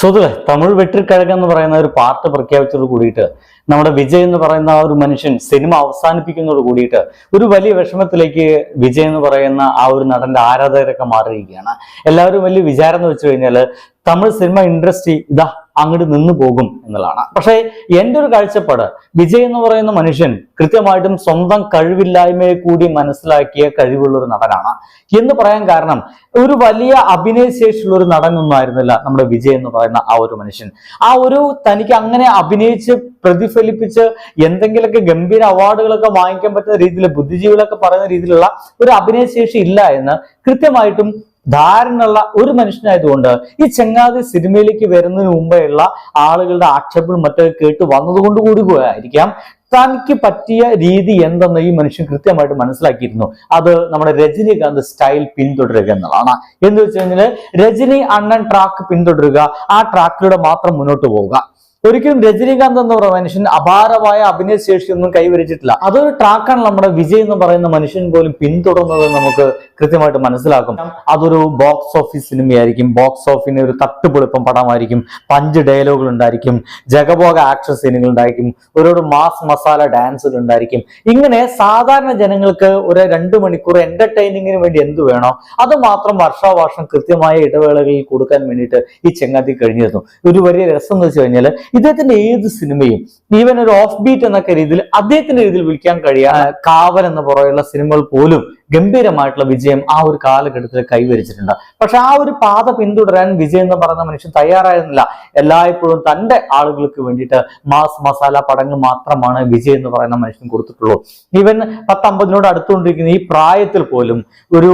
സുഹൃത്തുക്കളെ തമിഴ് വെട്ടിക്കഴകം എന്ന് പറയുന്ന ഒരു പാർട്ട് പ്രഖ്യാപിച്ചതോട് കൂടിയിട്ട് നമ്മുടെ വിജയ് എന്ന് പറയുന്ന ആ ഒരു മനുഷ്യൻ സിനിമ അവസാനിപ്പിക്കുന്നതോട് കൂടിയിട്ട് ഒരു വലിയ വിഷമത്തിലേക്ക് വിജയ് എന്ന് പറയുന്ന ആ ഒരു നടന്റെ ആരാധകരൊക്കെ മാറിയിരിക്കുകയാണ്. എല്ലാവരും വലിയ വിചാരം എന്ന് വെച്ച് കഴിഞ്ഞാൽ തമിഴ് സിനിമ ഇൻഡസ്ട്രി ഇതാ അങ്ങോട്ട് നിന്ന് പോകും എന്നുള്ളതാണ്. പക്ഷേ എന്റെ ഒരു കാഴ്ചപ്പാട് വിജയ് എന്ന് പറയുന്ന മനുഷ്യൻ കൃത്യമായിട്ടും സ്വന്തം കഴിവില്ലായ്മയെ കൂടി മനസ്സിലാക്കിയ കഴിവുള്ള ഒരു നടനാണ്. എന്ന് പറയാൻ കാരണം ഒരു വലിയ അഭിനയശേഷിയുള്ള ഒരു നടനൊന്നും ആയിരുന്നില്ല നമ്മുടെ വിജയ് എന്ന് പറയുന്ന ആ ഒരു മനുഷ്യൻ. ആ ഒരു തനിക്ക് അങ്ങനെ അഭിനയിച്ച് പ്രതിഫലിപ്പിച്ച് എന്തെങ്കിലുമൊക്കെ ഗംഭീര അവാർഡുകളൊക്കെ വാങ്ങിക്കാൻ പറ്റുന്ന രീതിയിൽ ബുദ്ധിജീവികളൊക്കെ പറയുന്ന രീതിയിലുള്ള ഒരു അഭിനയശേഷി ഇല്ല എന്ന് കൃത്യമായിട്ടും ധാരണയുള്ള ഒരു മനുഷ്യനായതുകൊണ്ട് ഈ ചങ്ങാതി സിനിമയിലേക്ക് വരുന്നതിന് മുമ്പേ ഉള്ള ആളുകളുടെ ആക്ഷേപം മറ്റൊക്കെ കേട്ട് വന്നതുകൊണ്ട് കൂടി പോയായിരിക്കാം തനിക്ക് പറ്റിയ രീതി എന്തെന്ന് ഈ മനുഷ്യൻ കൃത്യമായിട്ട് മനസ്സിലാക്കിയിരുന്നു. അത് നമ്മുടെ രജനീകാന്ത് സ്റ്റൈൽ പിന്തുടരുക എന്നുള്ളതാണ് എന്ന് വെച്ച് കഴിഞ്ഞാൽ രജനി അണ്ണൻ ട്രാക്ക് പിന്തുടരുക ആ ട്രാക്കിലൂടെ മാത്രം മുന്നോട്ട് പോവുക. ഒരിക്കലും രജനീകാന്ത് എന്ന് പറയുന്ന മനുഷ്യൻ അപാരമായ അഭിനയശേഷിയൊന്നും കൈവരിച്ചിട്ടില്ല. അതൊരു ട്രാക്കാണ് നമ്മുടെ വിജയ് എന്ന് പറയുന്ന മനുഷ്യൻ പോലും പിന്തുടർന്നത് നമുക്ക് കൃത്യമായിട്ട് മനസ്സിലാക്കും. അതൊരു ബോക്സ് ഓഫീസ് സിനിമയായിരിക്കും. ബോക്സ് ഓഫീസിന് ഒരു തട്ടുപൊളിപ്പം പടമായിരിക്കും. പഞ്ച് ഡയലോഗുകൾ ഉണ്ടായിരിക്കും. ജഗബോഗ ആക്ഷൻ സീനുകൾ ഉണ്ടായിരിക്കും. ഒരു മാസ് മസാല ഡാൻസുകൾ ഉണ്ടായിരിക്കും. ഇങ്ങനെ സാധാരണ ജനങ്ങൾക്ക് ഒരു രണ്ട് മണിക്കൂർ എന്റർടൈനിങ്ങിന് വേണ്ടി എന്ത് വേണോ അത് മാത്രം വർഷാവർഷം കൃത്യമായ ഇടവേളകളിൽ കൊടുക്കാൻ വേണ്ടിയിട്ട് ഈ ചെങ്ങാതി കഴിഞ്ഞിരുന്നു. ഒരു വലിയ രസം എന്ന് വെച്ച് കഴിഞ്ഞാൽ ഇദ്ദേഹത്തിന്റെ ഏത് സിനിമയും ഈവൻ ഒരു ഓഫ് ബീറ്റ് എന്നൊക്കെ രീതിയിൽ അദ്ദേഹത്തിന്റെ രീതിയിൽ വിളിക്കാൻ കഴിയാ കാവൽ എന്ന പുറകെയുള്ള സിനിമകൾ പോലും ഗംഭീരമായിട്ടുള്ള വിജയം ആ ഒരു കാലഘട്ടത്തിൽ കൈവരിച്ചിട്ടുണ്ട്. പക്ഷെ ആ ഒരു പാത പിന്തുടരാൻ വിജയം എന്ന് പറയുന്ന മനുഷ്യൻ തയ്യാറായിരുന്നില്ല. എല്ലായ്പ്പോഴും തന്റെ ആളുകൾക്ക് വേണ്ടിയിട്ട് മാസ് മസാല പടങ്ങൾ മാത്രമാണ് വിജയം എന്ന് പറയുന്ന മനുഷ്യൻ കൊടുത്തിട്ടുള്ളൂ. ഈവൻ പത്തമ്പതിനോട് അടുത്തുകൊണ്ടിരിക്കുന്ന ഈ പ്രായത്തിൽ പോലും ഒരു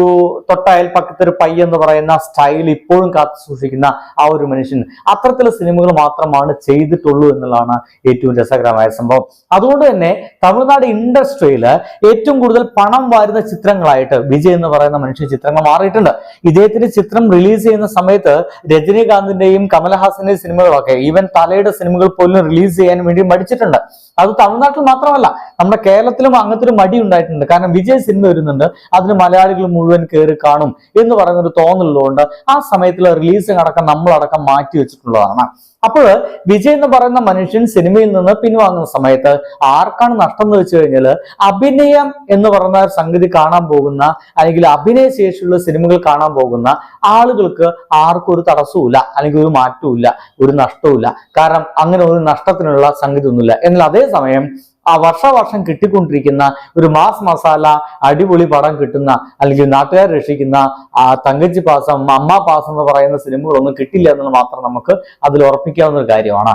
തൊട്ടയൽ പക്കത്തെ ഒരു പയ്യ എന്ന് പറയുന്ന സ്റ്റൈൽ ഇപ്പോഴും കാത്തു സൂക്ഷിക്കുന്ന ആ ഒരു മനുഷ്യൻ അത്തരത്തിലുള്ള സിനിമകൾ മാത്രമാണ് ചെയ്തിട്ടുള്ളൂ എന്നുള്ളതാണ് ഏറ്റവും രസകരമായ സംഭവം. അതുകൊണ്ട് തന്നെ തമിഴ്നാട് ഇൻഡസ്ട്രിയിൽ ഏറ്റവും കൂടുതൽ പണം വാരുന്ന ചിത്രങ്ങളായിട്ട് വിജയ് എന്ന് പറയുന്ന മനുഷ്യ ചിത്രങ്ങൾ മാറിയിട്ടുണ്ട്. ഇദ്ദേഹത്തിന്റെ ചിത്രം റിലീസ് ചെയ്യുന്ന സമയത്ത് രജനീകാന്തിന്റെയും കമലഹാസന്റെയും സിനിമകളൊക്കെ ഈവൻ തലയുടെ സിനിമകൾ പോലും റിലീസ് ചെയ്യാൻ വേണ്ടി മടിച്ചിട്ടുണ്ട്. അത് തമിഴ്നാട്ടിൽ മാത്രമല്ല നമ്മുടെ കേരളത്തിലും അങ്ങനത്തെ ഒരു മടി ഉണ്ടായിട്ടുണ്ട്. കാരണം വിജയ് സിനിമ വരുന്നുണ്ട് അതിന് മലയാളികൾ മുഴുവൻ കയറി കാണും എന്ന് പറയുന്ന ഒരു തോന്നലുള്ളതുകൊണ്ട് ആ സമയത്തിൽ റിലീസിംഗ് അടക്കം നമ്മളടക്കം മാറ്റി വെച്ചിട്ടുള്ളതാണ്. അപ്പോൾ വിജയ് എന്ന് പറയുന്ന മനുഷ്യൻ സിനിമയിൽ നിന്ന് പിൻവാങ്ങുന്ന സമയത്ത് ആർക്കാണ് നഷ്ടം എന്ന് വെച്ച് കഴിഞ്ഞാൽ അഭിനയം എന്ന് പറയുന്ന സംഗതി കാണാൻ പോകുന്ന അല്ലെങ്കിൽ അഭിനയ ശേഷിയുള്ള സിനിമകൾ കാണാൻ പോകുന്ന ആളുകൾക്ക് ആർക്കും ഒരു തടസ്സവുമില്ല അല്ലെങ്കിൽ ഒരു മാറ്റവും ഒരു നഷ്ടവും കാരണം അങ്ങനെ ഒരു നഷ്ടത്തിനുള്ള സംഗതി ഒന്നുമില്ല. എന്നാൽ അതേസമയം ആ വർഷവർഷം കിട്ടിക്കൊണ്ടിരിക്കുന്ന ഒരു മാസ് മസാല അടിപൊളി പടം കിട്ടുന്ന അല്ലെങ്കിൽ നാട്ടുകാർ രക്ഷിക്കുന്ന ആ തങ്കച്ചി പാസം അമ്മ പാസം എന്ന് പറയുന്ന സിനിമകളൊന്നും കിട്ടില്ല എന്നത് മാത്രം നമുക്ക് അതിൽ ഉറപ്പിക്കാവുന്ന ഒരു കാര്യമാണ്.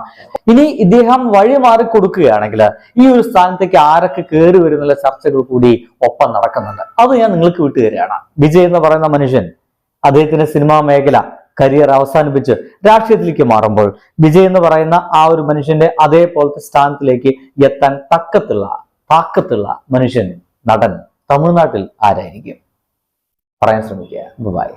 ഇനി ഇദ്ദേഹം വഴി മാറി കൊടുക്കുകയാണെങ്കിൽ ഈ ഒരു സ്ഥാനത്തേക്ക് ആരൊക്കെ കയറി വരുന്നുള്ള ചർച്ചകൾ കൂടി ഒപ്പം നടക്കുന്നുണ്ട്. അത് ഞാൻ നിങ്ങൾക്ക് വിട്ടുതരികയാണ്. വിജയ് എന്ന് പറയുന്ന മനുഷ്യൻ അദ്ദേഹത്തിന്റെ സിനിമാ മേഖല കരിയർ അവസാനിപ്പിച്ച് രാഷ്ട്രീയത്തിലേക്ക് മാറുമ്പോൾ വിജയ് എന്ന് പറയുന്ന ആ ഒരു മനുഷ്യന്റെ അതേപോലത്തെ സ്ഥാനത്തിലേക്ക് എത്താൻ തക്കത്തുള്ള താക്കത്തുള്ള മനുഷ്യൻ നടൻ തമിഴ്നാട്ടിൽ ആരായിരിക്കും? പറയാൻ ശ്രമിക്കുക. ബൈ